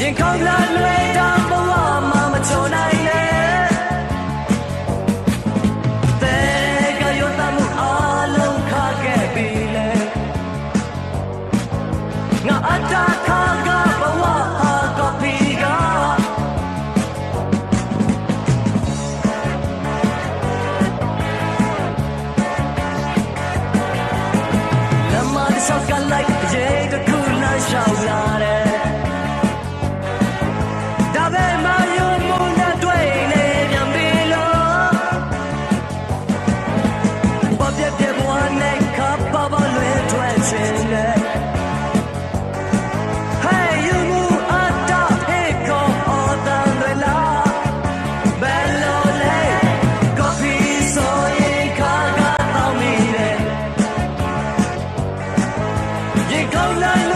ရင်ခေါင်းလာလွယ်တာဘဝမှာမချုံနိုင်နဲ့တဲကရုံတမှုအလုံးခခဲ့ပြီလေငါအတား night.